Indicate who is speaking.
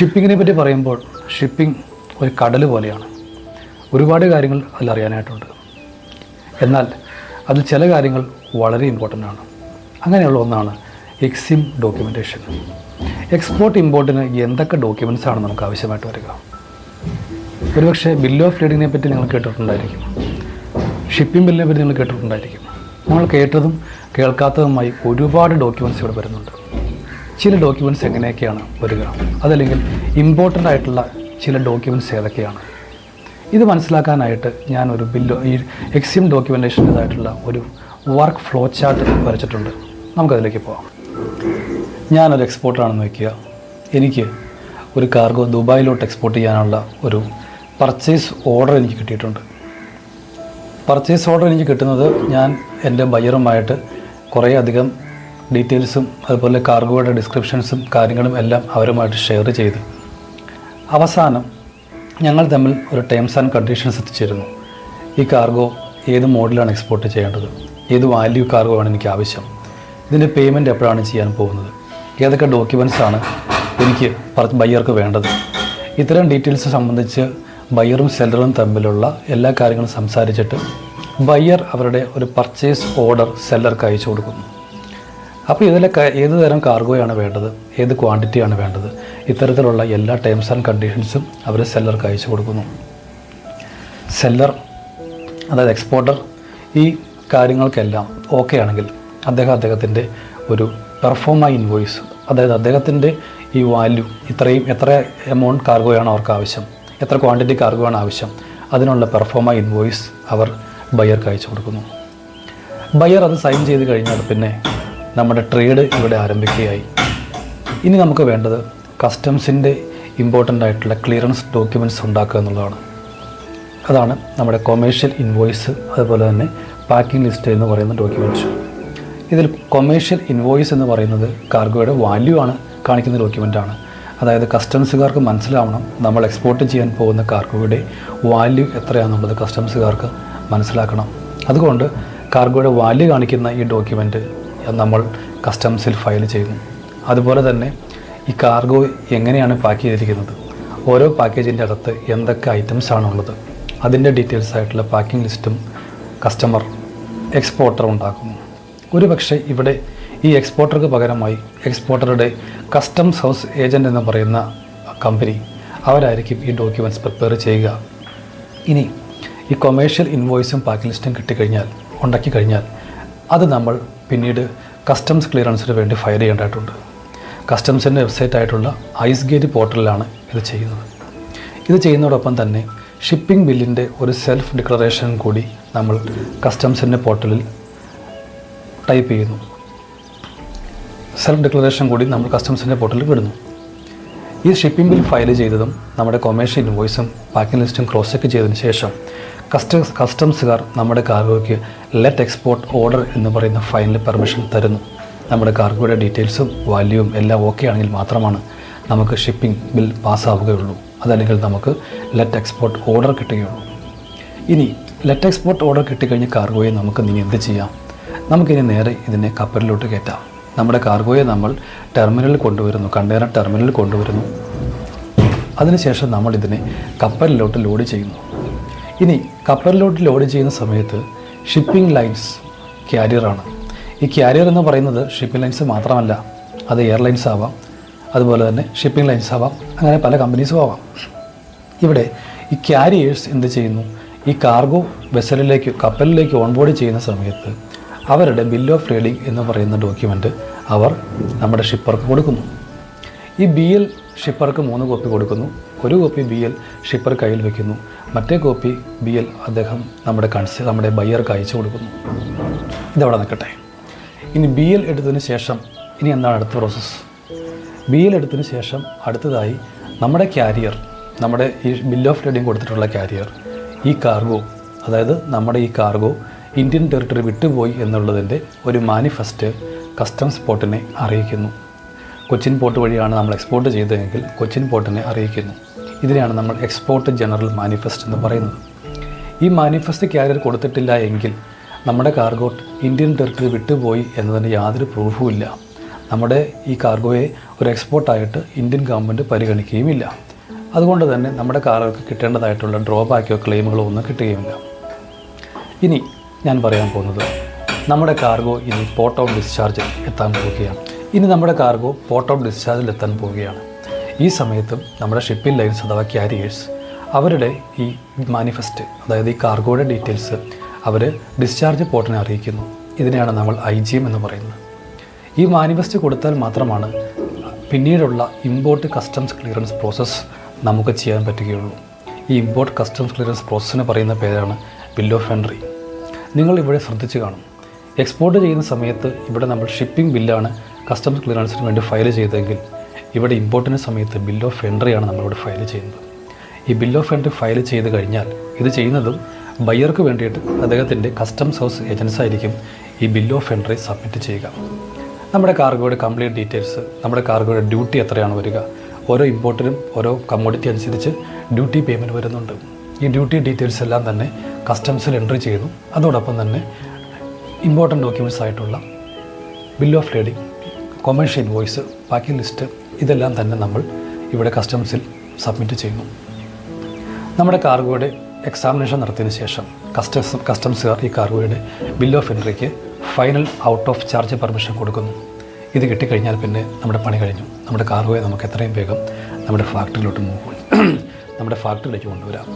Speaker 1: ഷിപ്പിങ്ങിനെ പറ്റി പറയുമ്പോൾ ഷിപ്പിംഗ് ഒരു കടൽ പോലെയാണ്. ഒരുപാട് കാര്യങ്ങൾ അതിലറിയാനായിട്ടുണ്ട് എന്നാൽ അതിൽ ചില കാര്യങ്ങൾ വളരെ ഇമ്പോർട്ടന്റ് ആണ്. അങ്ങനെയുള്ള ഒന്നാണ് എക്സിം ഡോക്യുമെന്റേഷൻ എക്സ്പോർട്ട് ഇമ്പോർട്ടിന് എന്തൊക്കെ ഡോക്യുമെന്റ്സ് ആണ് നമുക്ക് ആവശ്യമായിട്ട് വരിക? ഒരുപക്ഷെ ബില്ല് ഓഫ് ലേഡിങ്ങിനെ പറ്റി നിങ്ങൾ കേട്ടിട്ടുണ്ടായിരിക്കും. ഷിപ്പിംഗ് ബില്ലിനെ പറ്റി നിങ്ങൾ കേട്ടിട്ടുണ്ടായിരിക്കും. നമ്മൾ കേട്ടതും കേൾക്കാത്തതുമായി ഒരുപാട് ഡോക്യുമെന്റ്സ് ഇവിടെ വരുന്നുണ്ട്. ചില ഡോക്യുമെന്റ്സ് എങ്ങനെയൊക്കെയാണ് വരിക? അതല്ലെങ്കിൽ ഇമ്പോർട്ടന്റ് ആയിട്ടുള്ള ചില ഡോക്യുമെന്റ്സ് ഏതൊക്കെയാണ്? ഇത് മനസ്സിലാക്കാനായിട്ട് ഞാൻ ഒരു ബില്ല് ഈ എക്സിം ഡോക്യുമെന്റേഷന്റെതായിട്ടുള്ള ഒരു വർക്ക് ഫ്ലോ ചാർട്ട് വരച്ചിട്ടുണ്ട്. നമുക്കതിലേക്ക് പോകാം ഞാനൊരു എക്സ്പോർട്ടറാണെന്ന് വയ്ക്കുക എനിക്ക് ഒരു കാർഗോ ദുബായിലോട്ട് എക്സ്പോർട്ട് ചെയ്യാനുള്ള ഒരു പർച്ചേസ് ഓർഡർ എനിക്ക് കിട്ടിയിട്ടുണ്ട്. പർച്ചേസ് ഓർഡർ എനിക്ക് കിട്ടുന്നത് ഞാൻ എന്റെ ബയ്യറുമായിട്ട് കുറേ അധികം ഡീറ്റെയിൽസും അതുപോലെ കാർഗോയുടെ ഡിസ്ക്രിപ്ഷൻസും കാര്യങ്ങളും എല്ലാം അവരുമായിട്ട് ഷെയർ ചെയ്തു. അവസാനം ഞങ്ങൾ തമ്മിൽ ഒരു ടേംസ് ആൻഡ് കണ്ടീഷൻസ് എത്തിച്ചിരുന്നു. ഈ കാർഗോ ഏത് മോഡലാണ് എക്സ്പോർട്ട് ചെയ്യേണ്ടത്? ഏത് വാല്യൂ കാർഗോ ആണ് എനിക്ക് ആവശ്യം? ഇതിന്റെ പേയ്മെന്റ് എപ്പോഴാണ് ചെയ്യാൻ പോകുന്നത്? ഏതൊക്കെ ഡോക്യുമെന്റ്സാണ് എനിക്ക് ബയ്യർക്ക് വേണ്ടത്? ഇത്തരം ഡീറ്റെയിൽസ് സംബന്ധിച്ച് ബയ്യറും സെല്ലറും തമ്മിലുള്ള എല്ലാ കാര്യങ്ങളും സംസാരിച്ചിട്ട് ബയ്യർ അവരുടെ ഒരു പർച്ചേസ് ഓർഡർ സെല്ലർക്ക് അയച്ചു കൊടുക്കുന്നു. അപ്പോൾ ഇതിലെ ക- ഏത് തരം കാർഗോയാണ് വേണ്ടത്? ഏത് ക്വാണ്ടിറ്റിയാണ് വേണ്ടത്? ഇത്തരത്തിലുള്ള എല്ലാ ടേംസ് ആൻഡ് കണ്ടീഷൻസും അവർ സെല്ലർക്ക് അയച്ചു കൊടുക്കുന്നു. സെല്ലർ അതായത് എക്സ്പോർട്ടർ ഈ കാര്യങ്ങൾക്കെല്ലാം ഓക്കെ ആണെങ്കിൽ അദ്ദേഹം അദ്ദേഹത്തിന്റെ ഒരു പെർഫോമ ഇൻവോയ്സ് അതായത് അദ്ദേഹത്തിന്റെ ഈ വാല്യൂ ഇത്രയും എത്ര എമൗണ്ട് കാർഗോയാണ് അവർക്ക് ആവശ്യം എത്ര ക്വാണ്ടിറ്റി കാർഗോയാണ് ആവശ്യം അതിനുള്ള പെർഫോമ ഇൻവോയ്സ് അവർ ബയ്യർക്ക് അയച്ചു കൊടുക്കുന്നു. ബയർ അത് സൈൻ ചെയ്ത് കഴിഞ്ഞാൽ പിന്നെ നമ്മുടെ ട്രേഡ് ഇവിടെ ആരംഭിക്കുകയായി. ഇനി നമുക്ക് വേണ്ടത് കസ്റ്റംസിന്റെ ഇമ്പോർട്ടന്റ് ആയിട്ടുള്ള ക്ലിയറൻസ് ഡോക്യുമെന്റ്സ് ഉണ്ടാക്കുക എന്നുള്ളതാണ്. അതാണ് നമ്മുടെ കൊമേഴ്ഷ്യൽ ഇൻവോയ്സ് അതുപോലെ തന്നെ പാക്കിംഗ് ലിസ്റ്റ് എന്ന് പറയുന്ന ഡോക്യുമെന്റ്സ് ഇതിൽ കൊമേഴ്ഷ്യൽ ഇൻവോയ്സ് എന്ന് പറയുന്നത് കാർഗോയുടെ വാല്യൂ ആണ് കാണിക്കുന്ന ഡോക്യുമെന്റാണ് അതായത് കസ്റ്റംസുകാർക്ക് മനസ്സിലാവണം നമ്മൾ എക്സ്പോർട്ട് ചെയ്യാൻ പോകുന്ന കാർഗോയുടെ വാല്യൂ എത്രയാണെന്നുള്ളത് കസ്റ്റംസുകാർക്ക് മനസ്സിലാക്കണം. അതുകൊണ്ട് കാർഗോയുടെ വാല്യൂ കാണിക്കുന്ന ഈ ഡോക്യുമെന്റ് നമ്മൾ കസ്റ്റംസിൽ ഫയൽ ചെയ്യുന്നു. അതുപോലെ തന്നെ ഈ കാർഗോ എങ്ങനെയാണ് പാക്ക് ചെയ്തിരിക്കുന്നത്? ഓരോ പാക്കേജിന്റെ അകത്ത് എന്തൊക്കെ ഐറ്റംസ് ആണുള്ളത്? അതിന്റെ ഡീറ്റെയിൽസ് ആയിട്ടുള്ള പാക്കിംഗ് ലിസ്റ്റും കസ്റ്റമർ എക്സ്പോർട്ടർ ഉണ്ടാക്കുന്നു. ഒരു പക്ഷേ ഇവിടെ ഈ എക്സ്പോർട്ടർക്ക് പകരമായി എക്സ്പോർട്ടറുടെ കസ്റ്റംസ് ഹൗസ് ഏജന്റ് എന്ന് പറയുന്ന കമ്പനി അവരായിരിക്കും ഈ ഡോക്യുമെന്റ്സ് പ്രിപ്പയർ ചെയ്യുക. ഇനി ഈ കൊമേഴ്ഷ്യൽ ഇൻവോയ്സും പാക്കിംഗ് ലിസ്റ്റും കിട്ടിക്കഴിഞ്ഞാൽ ഉണ്ടാക്കി കഴിഞ്ഞാൽ അത് നമ്മൾ പിന്നീട് കസ്റ്റംസ് ക്ലിയറൻസിന് വേണ്ടി ഫയൽ ചെയ്യേണ്ടതായിട്ടുണ്ട്. കസ്റ്റംസിന്റെ വെബ്സൈറ്റ് ആയിട്ടുള്ള ഐസ് ഗേറ്റ് പോർട്ടലിലാണ് ഇത് ചെയ്യുന്നത്. ഇത് ചെയ്യുന്നതോടൊപ്പം തന്നെ ഷിപ്പിംഗ് ബില്ലിന്റെ ഒരു സെൽഫ് ഡിക്ലറേഷൻ കൂടി നമ്മൾ കസ്റ്റംസിന്റെ പോർട്ടലിൽ ടൈപ്പ് ചെയ്യുന്നു. സെൽഫ് ഡിക്ലറേഷൻ കൂടി നമ്മൾ കസ്റ്റംസിന്റെ പോർട്ടലിൽ വിടുന്നു. ഈ ഷിപ്പിംഗ് ബിൽ ഫയൽ ചെയ്തതും നമ്മുടെ കൊമേഴ്ഷ്യൽ ഇൻവോയ്സും പാക്കിംഗ് ലിസ്റ്റും ക്രോസ് ചെക്ക് ചെയ്തതിന് ശേഷം കസ്റ്റംസ് കസ്റ്റംസുകാർ നമ്മുടെ കാർഗോയ്ക്ക് ലെറ്റ് എക്സ്പോർട്ട് ഓർഡർ എന്ന് പറയുന്ന ഫൈനൽ പെർമിഷൻ തരുന്നു. നമ്മുടെ കാർഗോയുടെ ഡീറ്റെയിൽസും വാല്യൂവും എല്ലാം ഓക്കെ ആണെങ്കിൽ മാത്രമാണ് നമുക്ക് ഷിപ്പിംഗ് ബിൽ പാസ്സാവുകയുള്ളൂ അതല്ലെങ്കിൽ നമുക്ക് ലെറ്റ് എക്സ്പോർട്ട് ഓർഡർ കിട്ടുകയുള്ളൂ. ഇനി ലെറ്റ് എക്സ്പോർട്ട് ഓർഡർ കിട്ടിക്കഴിഞ്ഞ കാർഗോയെ നമുക്ക് ഇനി എന്ത് ചെയ്യാം? നമുക്കിനി നേരെ ഇതിനെ കപ്പലിലോട്ട് കയറ്റാം. നമ്മുടെ കാർഗോയെ നമ്മൾ ടെർമിനലിൽ കൊണ്ടുവരുന്നു കണ്ടെയ്നർ ടെർമിനലിൽ കൊണ്ടുവരുന്നു. അതിനുശേഷം നമ്മൾ ഇതിനെ കപ്പലിലോട്ട് ലോഡ് ചെയ്യുന്നു. ഇനി കപ്പലിലോട്ട് ലോഡ് ചെയ്യുന്ന സമയത്ത് ഷിപ്പിംഗ് ലൈൻസ് ക്യാരിയറാണ് ഈ ക്യാരിയർ എന്ന് പറയുന്നത് ഷിപ്പിംഗ് ലൈൻസ് മാത്രമല്ല അത് എയർലൈൻസ് ആവാം അതുപോലെ തന്നെ ഷിപ്പിംഗ് ലൈൻസ് ആവാം അങ്ങനെ പല കമ്പനീസും ആവാം. ഇവിടെ ഈ ക്യാരിയേഴ്സ് എന്ത് ചെയ്യുന്നു? ഈ കാർഗോ വെസലിലേക്ക് കപ്പലിലേക്ക് ഓൺബോർഡ് ചെയ്യുന്ന സമയത്ത് അവരുടെ ബിൽ ഓഫ് ട്രേഡിംഗ് എന്ന് പറയുന്ന ഡോക്യുമെന്റ് അവർ നമ്മുടെ ഷിപ്പർക്ക് കൊടുക്കുന്നു. ഈ ബി എൽ ഷിപ്പർക്ക് മൂന്ന് കോപ്പി കൊടുക്കുന്നു. ഒരു കോപ്പി ബി എൽ ഷിപ്പർ കയ്യിൽ വയ്ക്കുന്നു മറ്റേ കോപ്പി ബി എൽ അദ്ദേഹം നമ്മുടെ കൺസ് നമ്മുടെ ബയ്യർക്ക് അയച്ചു കൊടുക്കുന്നു. ഇതവിടെ നിൽക്കട്ടെ. ഇനി ബി എൽ എടുത്തതിന് ശേഷം ഇനി എന്താണ് അടുത്ത പ്രോസസ്സ് ബി എൽ എടുത്തതിന് ശേഷം അടുത്തതായി നമ്മുടെ ക്യാരിയർ നമ്മുടെ ഈ ബിൽ ഓഫ് ട്രേഡിംഗ് കൊടുത്തിട്ടുള്ള ക്യാരിയർ ഈ കാർഗോ അതായത് നമ്മുടെ ഈ കാർഗോ ഇന്ത്യൻ ടെറിട്ടറി വിട്ടുപോയി എന്നുള്ളതിന്റെ ഒരു മാനിഫെസ്റ്റ് കസ്റ്റംസ് പോർട്ടിനെ അറിയിക്കുന്നു. കൊച്ചിൻ പോർട്ട് വഴിയാണ് നമ്മൾ എക്സ്പോർട്ട് ചെയ്തതെങ്കിൽ കൊച്ചിൻ പോർട്ടിനെ അറിയിക്കുന്നു. ഇതിനെയാണ് നമ്മൾ എക്സ്പോർട്ട് ജനറൽ മാനിഫെസ്റ്റ് എന്ന് പറയുന്നത്. ഈ മാനിഫെസ്റ്റ് കാരിയർ കൊടുത്തിട്ടില്ല എങ്കിൽ നമ്മുടെ കാർഗോ ഇന്ത്യൻ ടെറിട്ടറി വിട്ടുപോയി എന്നതിന് യാതൊരു പ്രൂഫും ഇല്ല. നമ്മുടെ ഈ കാർഗോയെ ഒരു എക്സ്പോർട്ടായിട്ട് ഇന്ത്യൻ ഗവൺമെന്റ് പരിഗണിക്കുകയുമില്ല. അതുകൊണ്ട് തന്നെ നമ്മുടെ കാറുകൾക്ക് കിട്ടേണ്ടതായിട്ടുള്ള ഡ്രോബാക്കോ ക്ലെയിമുകളോ ഒന്നും കിട്ടുകയുമില്ല. ഇനി ഞാൻ പറയാൻ പോകുന്നത് നമ്മുടെ കാർഗോ ഇനി പോർട്ട് ഓഫ് ഡിസ്ചാർജ് എത്താൻ പോവുകയാണ്. ഇനി നമ്മുടെ കാർഗോ പോർട്ട് ഓഫ് ഡിസ്ചാർജിൽ എത്താൻ പോവുകയാണ്. ഈ സമയത്തും നമ്മുടെ ഷിപ്പിംഗ് ലൈൻസ് അഥവാ ക്യാരിയേഴ്സ് അവരുടെ ഈ മാനിഫെസ്റ്റ് അതായത് ഈ കാർഗോയുടെ ഡീറ്റെയിൽസ് അവർ ഡിസ്ചാർജ് പോർട്ടിനെ അറിയിക്കുന്നു. ഇതിനെയാണ് നമ്മൾ ഐ ജി എം എന്ന് പറയുന്നത്. ഈ മാനിഫെസ്റ്റ് കൊടുത്താൽ മാത്രമാണ് പിന്നീടുള്ള ഇമ്പോർട്ട് കസ്റ്റംസ് ക്ലിയറൻസ് പ്രോസസ്സ് നമുക്ക് ചെയ്യാൻ പറ്റുകയുള്ളൂ. ഈ ഇമ്പോർട്ട് കസ്റ്റംസ് ക്ലിയറൻസ് പ്രോസസ്സിന് പറയുന്ന പേരാണ് ബിൽ ഓഫ് എൻട്രി നിങ്ങൾ ഇവിടെ ശ്രദ്ധിച്ചു കാണും. എക്സ്പോർട്ട് ചെയ്യുന്ന സമയത്ത് ഇവിടെ നമ്മൾ ഷിപ്പിംഗ് ബില്ലാണ് കസ്റ്റംസ് ക്ലിയറൻസിന് വേണ്ടി ഫയൽ ചെയ്തതെങ്കിൽ ഇവിടെ ഇമ്പോർട്ടിന് സമയത്ത് ബിൽ ഓഫ് എൻട്രിയാണ് നമ്മളിവിടെ ഫയൽ ചെയ്യുന്നത്. ഈ ബിൽ ഓഫ് എൻട്രി ഫയൽ ചെയ്ത് കഴിഞ്ഞാൽ ഇത് ചെയ്യുന്നതും ബയ്യർക്ക് വേണ്ടിയിട്ട് അദ്ദേഹത്തിന്റെ കസ്റ്റംസ് ഹൗസ് ഏജൻസ് ആയിരിക്കും ഈ ബിൽ ഓഫ് എൻട്രി സബ്മിറ്റ് ചെയ്യുക. നമ്മുടെ കാർഗോയുടെ കംപ്ലീറ്റ് ഡീറ്റെയിൽസ് നമ്മുടെ കാർഗോയുടെ ഡ്യൂട്ടി എത്രയാണ് വരിക ഓരോ ഇമ്പോർട്ടിനും ഓരോ കമ്മോഡിറ്റി അനുസരിച്ച് ഡ്യൂട്ടി പേയ്മെന്റ് വരുന്നുണ്ട്. ഈ ഡ്യൂട്ടി ഡീറ്റെയിൽസ് എല്ലാം തന്നെ കസ്റ്റംസിൽ എൻട്രി ചെയ്യുന്നു. അതോടൊപ്പം തന്നെ ഇമ്പോർട്ടന്റ് ഡോക്യുമെന്റ്സ് ആയിട്ടുള്ള bill of lading commercial invoice packing list ഇതെല്ലാം തന്നെ നമ്മൾ ഇവിടെ കസ്റ്റംസിൽ സബ്മിറ്റ് ചെയ്യുന്നു. നമ്മുടെ കാർഗോയുടെ എക്സാമിനേഷൻ നടത്തിയതിന് ശേഷം കസ്റ്റംസ് കസ്റ്റംസുകാർ ഈ കാർഗോയുടെ bill of Henrique final out of charge permission കൊടുക്കുന്നു. ഇത് കിട്ടിക്കഴിഞ്ഞാൽ പിന്നെ നമ്മുടെ പണി കഴിഞ്ഞു. നമ്മുടെ കാർഗോയെ നമുക്ക് എത്രയും വേഗം നമ്മുടെ ഫാക്ടറിയിലോട്ട് മൂവ് നമ്മുടെ ഫാക്ടറിയിലേക്ക് കൊണ്ടുവരാം.